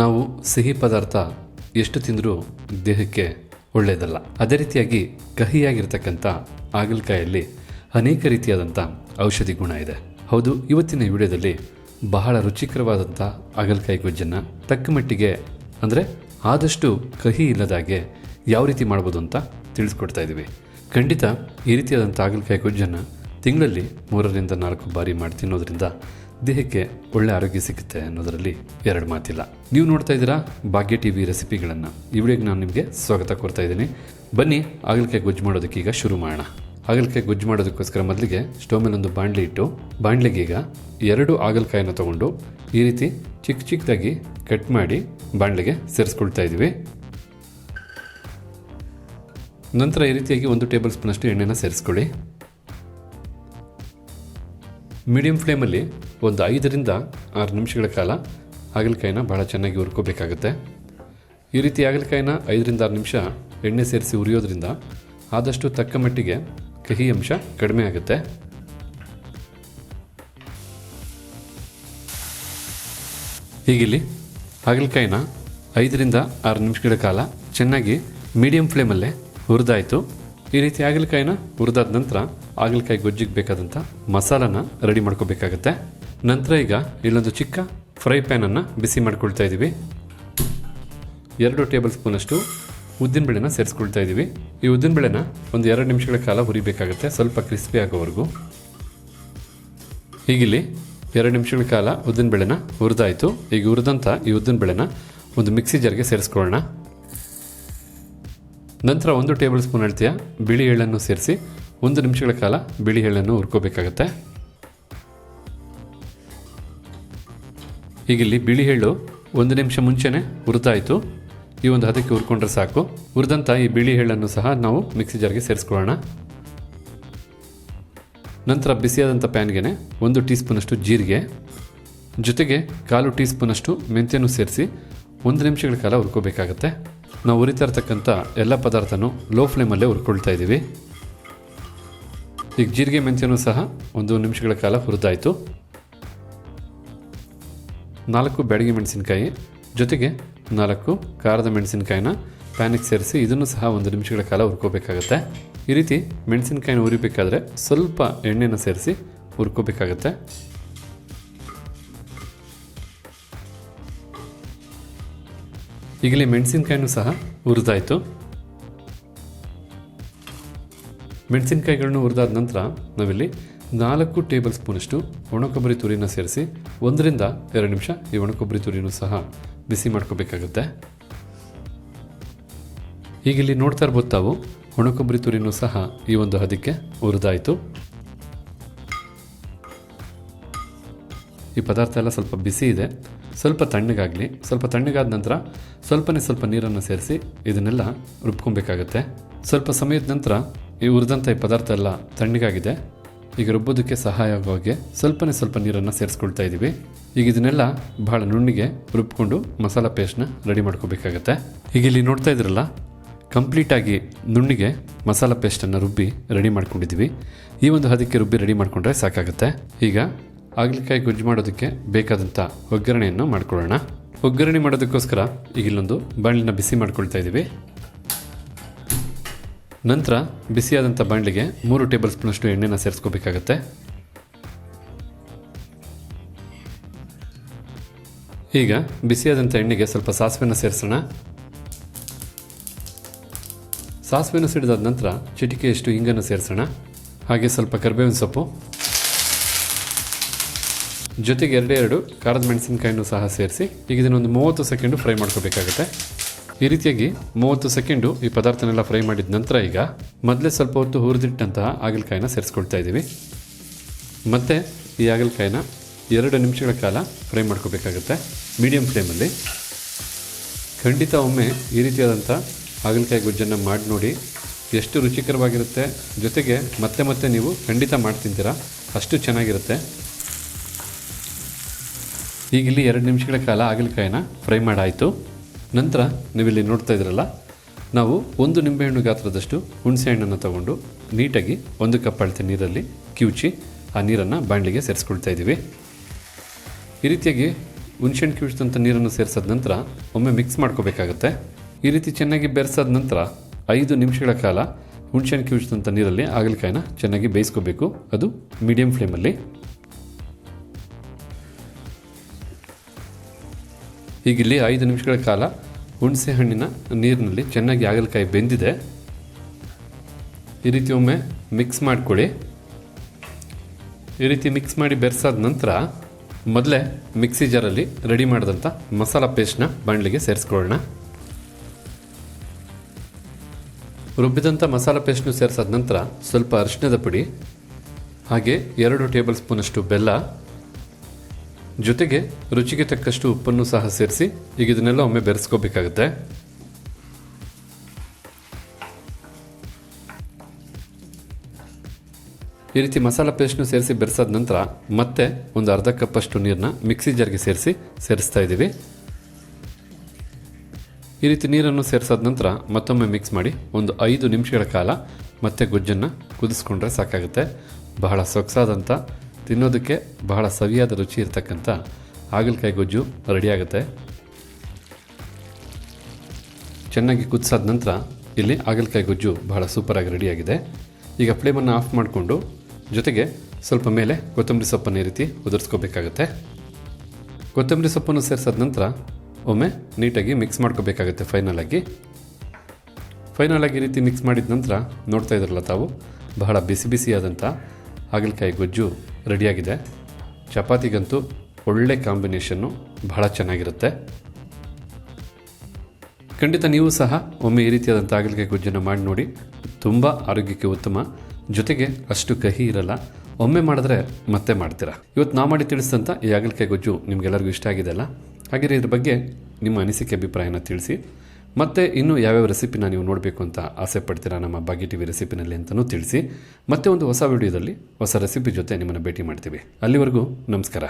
ನಾವು ಸಿಹಿ ಪದಾರ್ಥ ಎಷ್ಟು ತಿಂದರೂ ದೇಹಕ್ಕೆ ಒಳ್ಳೆಯದಲ್ಲ. ಅದೇ ರೀತಿಯಾಗಿ ಕಹಿಯಾಗಿರ್ತಕ್ಕಂಥ ಹಾಗಲಕಾಯಲ್ಲಿ ಅನೇಕ ರೀತಿಯಾದಂಥ ಔಷಧಿ ಗುಣ ಇದೆ. ಹೌದು, ಇವತ್ತಿನ ವಿಡಿಯೋದಲ್ಲಿ ಬಹಳ ರುಚಿಕರವಾದಂಥ ಹಾಗಲಕಾಯಿ ಗೊಜ್ಜನ್ನು ತಕ್ಕ ಮಟ್ಟಿಗೆ ಅಂದರೆ ಆದಷ್ಟು ಕಹಿ ಇಲ್ಲದಾಗೆ ಯಾವ ರೀತಿ ಮಾಡ್ಬೋದು ಅಂತ ತಿಳಿಸ್ಕೊಡ್ತಾ ಇದ್ದೀವಿ. ಖಂಡಿತ ಈ ರೀತಿಯಾದಂಥ ಹಾಗಲಕಾಯಿ ಗೊಜ್ಜನ್ನು ತಿಂಗಳಲ್ಲಿ ಮೂರರಿಂದ ನಾಲ್ಕು ಬಾರಿ ಮಾಡಿ ತಿನ್ನೋದ್ರಿಂದ ದೇಹಕ್ಕೆ ಒಳ್ಳೆ ಆರೋಗ್ಯ ಸಿಗುತ್ತೆ ಅನ್ನೋದರಲ್ಲಿ ಎರಡು ಮಾತಿಲ್ಲ. ನೀವು ನೋಡ್ತಾ ಇದ್ದೀರಾ ಭಾಗ್ಯ ಟಿ ವಿ ರೆಸಿಪಿಗಳನ್ನು ವಿಡಿಯೋಗೆ ನಾನು ನಿಮಗೆ ಸ್ವಾಗತ ಕೊಡ್ತಾ ಇದ್ದೀನಿ. ಬನ್ನಿ, ಹಾಗಲಕಾಯಿ ಗೊಜ್ಜು ಮಾಡೋದಕ್ಕೆ ಈಗ ಶುರು ಮಾಡೋಣ. ಹಾಗಲಕಾಯಿ ಗೊಜ್ಜು ಮಾಡೋದಕ್ಕೋಸ್ಕರ ಮೊದಲಿಗೆ ಸ್ಟೋವ್ ಮೇಲೆ ಒಂದು ಬಾಣಲಿ ಇಟ್ಟು, ಬಾಣಲಿಗೆ ಈಗ ಎರಡು ಆಗಲಕಾಯಿನ ತಗೊಂಡು ಈ ರೀತಿ ಚಿಕ್ಕ ಚಿಕ್ಕದಾಗಿ ಕಟ್ ಮಾಡಿ ಬಾಣಲೆಗೆ ಸೇರಿಸ್ಕೊಳ್ತಾ ಇದ್ದೀವಿ. ನಂತರ ಈ ರೀತಿಯಾಗಿ ಒಂದು ಟೇಬಲ್ ಸ್ಪೂನಷ್ಟು ಎಣ್ಣೆನ ಸೇರಿಸ್ಕೊಳ್ಳಿ. ಮೀಡಿಯಂ ಫ್ಲೇಮಲ್ಲಿ ಒಂದು ಐದರಿಂದ ಆರು ನಿಮಿಷಗಳ ಕಾಲ ಹಾಗಲಕಾಯಿನ ಭಾಳ ಚೆನ್ನಾಗಿ ಹುರ್ಕೋಬೇಕಾಗುತ್ತೆ. ಈ ರೀತಿ ಹಾಗಲಕಾಯಿನ ಐದರಿಂದ ಆರು ನಿಮಿಷ ಎಣ್ಣೆ ಸೇರಿಸಿ ಉರಿಯೋದ್ರಿಂದ ಆದಷ್ಟು ತಕ್ಕ ಮಟ್ಟಿಗೆ ಕಹಿ ಅಂಶ ಕಡಿಮೆ ಆಗುತ್ತೆ. ಹೀಗಿಲ್ಲಿ ಹಾಗಲಕಾಯಿನ ಐದರಿಂದ ಆರು ನಿಮಿಷಗಳ ಕಾಲ ಚೆನ್ನಾಗಿ ಮೀಡಿಯಂ ಫ್ಲೇಮಲ್ಲೇ ಹುರಿದಾಯಿತು. ಈ ರೀತಿ ಹಾಗಲಕಾಯಿನ ಹುರಿದಾದ ನಂತರ ಹಾಗಲಕಾಯಿ ಗೊಜ್ಜಿಗೆ ಬೇಕಾದಂಥ ಮಸಾಲಾನ ರೆಡಿ ಮಾಡ್ಕೋಬೇಕಾಗತ್ತೆ. ನಂತರ ಈಗ ಇಲ್ಲೊಂದು ಚಿಕ್ಕ ಫ್ರೈ ಪ್ಯಾನನ್ನು ಬಿಸಿ ಮಾಡ್ಕೊಳ್ತಾ ಇದ್ದೀವಿ ಎರಡು ಟೇಬಲ್ ಸ್ಪೂನಷ್ಟು ಉದ್ದಿನಬೇಳೆನ ಸೇರಿಸ್ಕೊಳ್ತಾ ಇದ್ದೀವಿ ಈ ಉದ್ದಿನಬೇಳೆನ ಒಂದು ಎರಡು ನಿಮಿಷಗಳ ಕಾಲ ಹುರಿಬೇಕಾಗುತ್ತೆ, ಸ್ವಲ್ಪ ಕ್ರಿಸ್ಪಿ ಆಗೋವರೆಗೂ. ಹೀಗಿಲ್ಲಿ ಎರಡು ನಿಮಿಷಗಳ ಕಾಲ ಉದ್ದಿನಬೇಳೆನ ಹುರಿದಾಯಿತು. ಈಗ ಹುರಿದಂಥ ಈ ಉದ್ದಿನಬೇಳೆನ ಒಂದು ಮಿಕ್ಸಿ ಜಾರ್ಗೆ ಸೇರಿಸ್ಕೊಳ್ಳೋಣ. ನಂತರ ಒಂದು ಟೇಬಲ್ ಸ್ಪೂನ್ ಅಳತೆಯ ಬಿಳಿ ಎಳ್ಳನ್ನು ಸೇರಿಸಿ ಒಂದು ನಿಮಿಷಗಳ ಕಾಲ ಬಿಳಿ ಎಳ್ಳನ್ನು ಹುರ್ಕೋಬೇಕಾಗತ್ತೆ. ಹೀಗಿಲ್ಲಿ ಬಿಳಿ ಎಳ್ಳು ಒಂದು ನಿಮಿಷ ಮುಂಚೆನೆ ಹುರಿದಾಯಿತು. ಈ ಒಂದು ಹದಕ್ಕೆ ಹುರ್ಕೊಂಡ್ರೆ ಸಾಕು. ಹುರಿದಂಥ ಈ ಬಿಳಿ ಎಳ್ಳನ್ನು ಸಹ ನಾವು ಮಿಕ್ಸಿ ಜಾರ್ಗೆ ಸೇರಿಸ್ಕೊಳ್ಳೋಣ. ನಂತರ ಬಿಸಿಯಾದಂಥ ಪ್ಯಾನ್ಗೆ ಒಂದು ಟೀ ಸ್ಪೂನಷ್ಟು ಜೀರಿಗೆ. ಜೊತೆಗೆ ಕಾಲು ಟೀ ಸ್ಪೂನಷ್ಟು ಮೆಂತ್ಯನೂ ಸೇರಿಸಿ ಒಂದು ನಿಮಿಷಗಳ ಕಾಲ ಹುರ್ಕೋಬೇಕಾಗತ್ತೆ. ನಾವು ಹುರಿತಾ ಇರ್ತಕ್ಕಂಥ ಎಲ್ಲ ಪದಾರ್ಥನೂ ಲೋ ಫ್ಲೇಮಲ್ಲೇ ಹುರ್ಕೊಳ್ತಾ ಇದ್ದೀವಿ. ಈಗ ಜೀರಿಗೆ, ಮೆಂತ್ಯನೂ ಸಹ ಒಂದು ನಿಮಿಷಗಳ ಕಾಲ ಹುರಿದಾಯಿತು. ನಾಲ್ಕು ಬ್ಯಾಡಗಿ ಮೆಣಸಿನಕಾಯಿ, ಜೊತೆಗೆ ನಾಲ್ಕು ಖಾರದ ಮೆಣಸಿನಕಾಯಿನ ಪ್ಯಾನಿಗೆ ಸೇರಿಸಿ ಇದನ್ನು ಸಹ ಒಂದು ನಿಮಿಷಗಳ ಕಾಲ ಹುರ್ಕೋಬೇಕಾಗತ್ತೆ. ಈ ರೀತಿ ಮೆಣಸಿನಕಾಯಿನ ಹುರಿಬೇಕಾದ್ರೆ ಸ್ವಲ್ಪ ಎಣ್ಣೆನ ಸೇರಿಸಿ ಹುರ್ಕೋಬೇಕಾಗತ್ತೆ. ಈಗಲೇ ಮೆಣಸಿನಕಾಯಿನೂ ಸಹ ಹುರಿದಾಯಿತು. ಮೆಣಸಿನಕಾಯಿಗಳನ್ನು ಹುರಿದಾದ ನಂತರ ನಾವಿಲ್ಲಿ ನಾಲ್ಕು ಟೇಬಲ್ ಸ್ಪೂನಷ್ಟು ಒಣಕೊಬ್ಬರಿ ತುರಿನ ಸೇರಿಸಿ ಒಂದರಿಂದ ಎರಡು ನಿಮಿಷ ಈ ಒಣಕೊಬ್ಬರಿ ತುರಿನೂ ಸಹ ಬಿಸಿ ಮಾಡ್ಕೋಬೇಕಾಗುತ್ತೆ. ಈಗ ಇಲ್ಲಿ ನೋಡ್ತಾ ಇರ್ಬೋದು ತಾವು, ಒಣಕೊಬ್ಬರಿ ತುರಿನೂ ಸಹ ಈ ಒಂದು ಹದಕ್ಕೆ ಹುರಿದಾಯಿತು. ಈ ಪದಾರ್ಥ ಎಲ್ಲ ಸ್ವಲ್ಪ ಬಿಸಿ ಇದೆ. ಸ್ವಲ್ಪ ತಣ್ಣಗಾಗಲಿ, ಸ್ವಲ್ಪ ತಣ್ಣಗಾದ ನಂತರ ಸ್ವಲ್ಪನೇ ಸ್ವಲ್ಪ ನೀರನ್ನು ಸೇರಿಸಿ ಇದನ್ನೆಲ್ಲ ರುಬ್ಕೊಬೇಕಾಗತ್ತೆ. ಸ್ವಲ್ಪ ಸಮಯದ ನಂತರ ಈ ಹುರಿದಂಥ ಈ ಪದಾರ್ಥ ಎಲ್ಲ ತಣ್ಣಗಾಗಿದೆ. ಈಗ ರುಬ್ಬೋದಕ್ಕೆ ಸಹಾಯ ಆಗೋ ಹಾಗೆ ಸ್ವಲ್ಪನೇ ಸ್ವಲ್ಪ ನೀರನ್ನು ಸೇರಿಸ್ಕೊಳ್ತಾ ಇದ್ದೀವಿ ಈಗ ಇದನ್ನೆಲ್ಲ ಬಹಳ ನುಣ್ಣಿಗೆ ರುಬ್ಕೊಂಡು ಮಸಾಲ ಪೇಸ್ಟ್ನ ರೆಡಿ ಮಾಡ್ಕೋಬೇಕಾಗತ್ತೆ. ಈಗ ಇಲ್ಲಿ ನೋಡ್ತಾ ಇದ್ರಲ್ಲ ಕಂಪ್ಲೀಟಾಗಿ ನುಣ್ಣಿಗೆ ಮಸಾಲ ಪೇಸ್ಟನ್ನು ರುಬ್ಬಿ ರೆಡಿ ಮಾಡ್ಕೊಂಡಿದ್ದೀವಿ ಈ ಒಂದು ಹದಕ್ಕೆ ರುಬ್ಬಿ ರೆಡಿ ಮಾಡಿಕೊಂಡ್ರೆ ಸಾಕಾಗುತ್ತೆ. ಈಗ ಹಾಗಲಕಾಯಿ ಗೊಜ್ಜು ಮಾಡೋದಕ್ಕೆ ಬೇಕಾದಂಥ ಒಗ್ಗರಣೆಯನ್ನು ಮಾಡ್ಕೊಳ್ಳೋಣ. ಒಗ್ಗರಣೆ ಮಾಡೋದಕ್ಕೋಸ್ಕರ ಈಗ ಇಲ್ಲೊಂದು ಬಾಣಲಿನ ಬಿಸಿ ಮಾಡ್ಕೊಳ್ತಾ ಇದ್ದೀವಿ ನಂತರ ಬಿಸಿಯಾದಂಥ ಬಾಣಲಿಗೆ ಮೂರು ಟೇಬಲ್ ಸ್ಪೂನಷ್ಟು ಎಣ್ಣೆನ ಸೇರಿಸ್ಕೋಬೇಕಾಗತ್ತೆ. ಈಗ ಬಿಸಿಯಾದಂಥ ಎಣ್ಣೆಗೆ ಸ್ವಲ್ಪ ಸಾಸಿವೆನ ಸೇರಿಸೋಣ. ಸಾಸಿವೆನ ಸಿಡಿದಾದ ನಂತರ ಚಿಟಿಕೆಯಷ್ಟು ಹಿಂಗನ್ನು ಸೇರಿಸೋಣ. ಹಾಗೆ ಸ್ವಲ್ಪ ಕರಿಬೇವಿನ ಸೊಪ್ಪು. ಜೊತೆಗೆ ಎರಡೆರಡು ಎರಡು ಖಾರದ ಮೆಣಸಿನಕಾಯಿನೂ ಸಹ ಸೇರಿಸಿ ಈಗ ಇದನ್ನೊಂದು ಮೂವತ್ತು ಸೆಕೆಂಡು ಫ್ರೈ ಮಾಡ್ಕೋಬೇಕಾಗುತ್ತೆ. ಈ ರೀತಿಯಾಗಿ ಮೂವತ್ತು ಸೆಕೆಂಡು ಈ ಪದಾರ್ಥನೆಲ್ಲ ಫ್ರೈ ಮಾಡಿದ ನಂತರ ಈಗ ಮೊದಲೇ ಸ್ವಲ್ಪ ಹೊತ್ತು ಹುರಿದಿಟ್ಟಂತಹ ಹಾಗಲಕಾಯಿನ ಸೇರಿಸ್ಕೊಳ್ತಾ ಇದ್ದೀವಿ. ಮತ್ತು ಈ ಹಾಗಲಕಾಯಿನ ಎರಡು ನಿಮಿಷಗಳ ಕಾಲ ಫ್ರೈ ಮಾಡ್ಕೋಬೇಕಾಗುತ್ತೆ. ಮೀಡಿಯಂ ಫ್ಲೇಮಲ್ಲಿ. ಖಂಡಿತ ಒಮ್ಮೆ ಈ ರೀತಿಯಾದಂಥ ಹಾಗಲಕಾಯಿ ಗೊಜ್ಜನ್ನು ಮಾಡಿ ನೋಡಿ ಎಷ್ಟು ರುಚಿಕರವಾಗಿರುತ್ತೆ. ಜೊತೆಗೆ ಮತ್ತೆ ಮತ್ತೆ ನೀವು ಖಂಡಿತ ಮಾಡಿ ತಿಂತೀರಾ. ಅಷ್ಟು ಚೆನ್ನಾಗಿರುತ್ತೆ. ಈಗಿಲ್ಲಿ ಎರಡು ನಿಮಿಷಗಳ ಕಾಲ ಹಾಗಲಕಾಯಿನ ಫ್ರೈ ಮಾಡಾಯಿತು. ನಂತರ ನೀವಿಲ್ಲಿ ನೋಡ್ತಾ ಇದ್ರಲ್ಲ, ನಾವು ಒಂದು ನಿಂಬೆಹಣ್ಣು ಗಾತ್ರದಷ್ಟು ಹುಣಸೆ ಹಣ್ಣನ್ನು ತಗೊಂಡು ನೀಟಾಗಿ ಒಂದು ಕಪ್ ಅಳತೆ ನೀರಲ್ಲಿ ಕಿವುಚಿ ಆ ನೀರನ್ನು ಬಾಣಲಿಗೆ ಸೇರಿಸ್ಕೊಳ್ತಾ ಇದ್ದೀವಿ. ಈ ರೀತಿಯಾಗಿ ಹುಣಸೆಹಣ್ಣು ಕಿವುಚಿದಂಥ ನೀರನ್ನು ಸೇರಿಸಿದ ನಂತರ ಒಮ್ಮೆ ಮಿಕ್ಸ್ ಮಾಡ್ಕೋಬೇಕಾಗತ್ತೆ. ಈ ರೀತಿ ಚೆನ್ನಾಗಿ ಬೆರೆಸಾದ ನಂತರ ಐದು ನಿಮಿಷಗಳ ಕಾಲ ಹುಣಸೆಹಣ್ಣು ಕಿವುಚಿದಂಥ ನೀರಲ್ಲಿ ಹಾಗಲಕಾಯಿನ ಚೆನ್ನಾಗಿ ಬೇಯಿಸ್ಕೋಬೇಕು. ಅದು ಮೀಡಿಯಂ ಫ್ಲೇಮಲ್ಲಿ ಹೀಗಿಲ್ಲಿ ಐದು ನಿಮಿಷಗಳ ಕಾಲ ಹುಣಸೆ ಹಣ್ಣಿನ ನೀರಿನಲ್ಲಿ ಚೆನ್ನಾಗಿ ಹಾಗಲಕಾಯಿ ಬೆಂದಿದೆ. ಈ ರೀತಿ ಒಮ್ಮೆ ಮಿಕ್ಸ್ ಮಾಡಿಕೊಳ್ಳಿ. ಈ ರೀತಿ ಮಿಕ್ಸ್ ಮಾಡಿ ಬೆರೆಸಾದ ನಂತರ ಮೊದಲೇ ಮಿಕ್ಸಿ ಜಾರಲ್ಲಿ ರೆಡಿ ಮಾಡಿದಂಥ ಮಸಾಲ ಪೇಸ್ಟ್ನ ಬಾಣಲಿಗೆ ಸೇರಿಸ್ಕೊಳ್ಳೋಣ. ರುಬ್ಬಿದಂಥ ಮಸಾಲ ಪೇಸ್ಟ್ನು ಸೇರಿಸಾದ ನಂತರ ಸ್ವಲ್ಪ ಅರಿಶಿನದ ಪುಡಿ, ಹಾಗೆ ಎರಡು ಟೇಬಲ್ ಸ್ಪೂನಷ್ಟು ಬೆಲ್ಲ ಜೊತೆಗೆ ರುಚಿಗೆ ತಕ್ಕಷ್ಟು ಉಪ್ಪನ್ನು ಸಹ ಸೇರಿಸಿ ಈಗ ಇದನ್ನೆಲ್ಲ ಒಮ್ಮೆ ಬೆರೆಸ್ಕೋಬೇಕಾಗುತ್ತೆ. ಈ ರೀತಿ ಮಸಾಲ ಪೇಸ್ಟ್ನು ಸೇರಿಸಿ ಬೆರೆಸಾದ ನಂತರ ಮತ್ತೆ ಒಂದು ಅರ್ಧ ಕಪ್ಪಷ್ಟು ನೀರನ್ನ ಮಿಕ್ಸಿ ಜಾರ್ಗೆ ಸೇರಿಸಿ ಸೇರಿಸ್ತಾ ಇದ್ದೀವಿ. ಈ ರೀತಿ ನೀರನ್ನು ಸೇರಿಸಾದ ನಂತರ ಮತ್ತೊಮ್ಮೆ ಮಿಕ್ಸ್ ಮಾಡಿ ಒಂದು ಐದು ನಿಮಿಷಗಳ ಕಾಲ ಮತ್ತೆ ಗೊಜ್ಜನ್ನು ಕುದಿಸ್ಕೊಂಡ್ರೆ ಸಾಕಾಗುತ್ತೆ. ಬಹಳ ಸೊಗಸಾದಂಥ ತಿನ್ನೋದಕ್ಕೆ ಬಹಳ ಸವಿಯಾದ ರುಚಿ ಇರತಕ್ಕಂಥ ಹಾಗಲಕಾಯಿ ಗೊಜ್ಜು ರೆಡಿಯಾಗುತ್ತೆ ಚೆನ್ನಾಗಿ ಕುದಿಸಾದ ನಂತರ ಇಲ್ಲಿ ಹಾಗಲಕಾಯಿ ಗೊಜ್ಜು ಬಹಳ ಸೂಪರಾಗಿ ರೆಡಿಯಾಗಿದೆ ಈಗ ಫ್ಲೇಮನ್ನು ಆಫ್ ಮಾಡಿಕೊಂಡು ಜೊತೆಗೆ ಸ್ವಲ್ಪ ಮೇಲೆ ಕೊತ್ತಂಬರಿ ಸೊಪ್ಪನ್ನು ಈ ರೀತಿ ಉದುರಿಸ್ಕೋಬೇಕಾಗತ್ತೆ. ಕೊತ್ತಂಬರಿ ಸೊಪ್ಪನ್ನು ಸೇರಿಸಾದ ನಂತರ ಒಮ್ಮೆ ನೀಟಾಗಿ ಮಿಕ್ಸ್ ಮಾಡ್ಕೋಬೇಕಾಗುತ್ತೆ ಫೈನಲಾಗಿ ಫೈನಲಾಗಿ ಈ ರೀತಿ ಮಿಕ್ಸ್ ಮಾಡಿದ ನಂತರ ನೋಡ್ತಾ ಇದ್ರಲ್ಲ ತಾವು, ಬಹಳ ಬಿಸಿ ಬಿಸಿಯಾದಂಥ ಹಾಗಲಕಾಯಿ ಗೊಜ್ಜು ರೆಡಿಯಾಗಿದೆ. ಚಪಾತಿಗಂತೂ ಒಳ್ಳೆ ಕಾಂಬಿನೇಷನ್ನು ಬಹಳ ಚೆನ್ನಾಗಿರುತ್ತೆ. ಖಂಡಿತ ನೀವು ಸಹ ಒಮ್ಮೆ ಈ ರೀತಿಯಾದಂಥ ಹಾಗಲಕಾಯಿ ಗೊಜ್ಜನ್ನು ಮಾಡಿ ನೋಡಿ. ತುಂಬ ಆರೋಗ್ಯಕ್ಕೆ ಉತ್ತಮ. ಜೊತೆಗೆ ಅಷ್ಟು ಕಹಿ ಇರಲ್ಲ. ಒಮ್ಮೆ ಮಾಡಿದ್ರೆ ಮತ್ತೆ ಮಾಡ್ತೀರಾ? ಇವತ್ತು ನಾ ಮಾಡಿ ತಿಳಿಸಿದಂಥ ಈ ಹಾಗಲಕಾಯಿ ಗೊಜ್ಜು ನಿಮಗೆಲ್ಲರಿಗೂ ಇಷ್ಟ ಆಗಿದೆ ಅಲ್ಲ ಹಾಗೆ ಇದ್ರ ಬಗ್ಗೆ ನಿಮ್ಮ ಅನಿಸಿಕೆ, ಅಭಿಪ್ರಾಯನ ತಿಳಿಸಿ. ಮತ್ತೆ ಇನ್ನೂ ಯಾವ್ಯಾವ ರೆಸಿಪಿನ ನೀವು ನೋಡಬೇಕು ಅಂತ ಆಸೆ ಪಡ್ತೀರಾ ನಮ್ಮ ಬಾಗಿ ಟಿ ವಿ ರೆಸಿಪಿನಲ್ಲಿ ಅಂತಲೂ ತಿಳಿಸಿ. ಮತ್ತೆ ಒಂದು ಹೊಸ ವಿಡಿಯೋದಲ್ಲಿ ಹೊಸ ರೆಸಿಪಿ ಜೊತೆ ನಿಮ್ಮನ್ನು ಭೇಟಿ ಮಾಡ್ತೀವಿ. ಅಲ್ಲಿವರೆಗೂ ನಮಸ್ಕಾರ.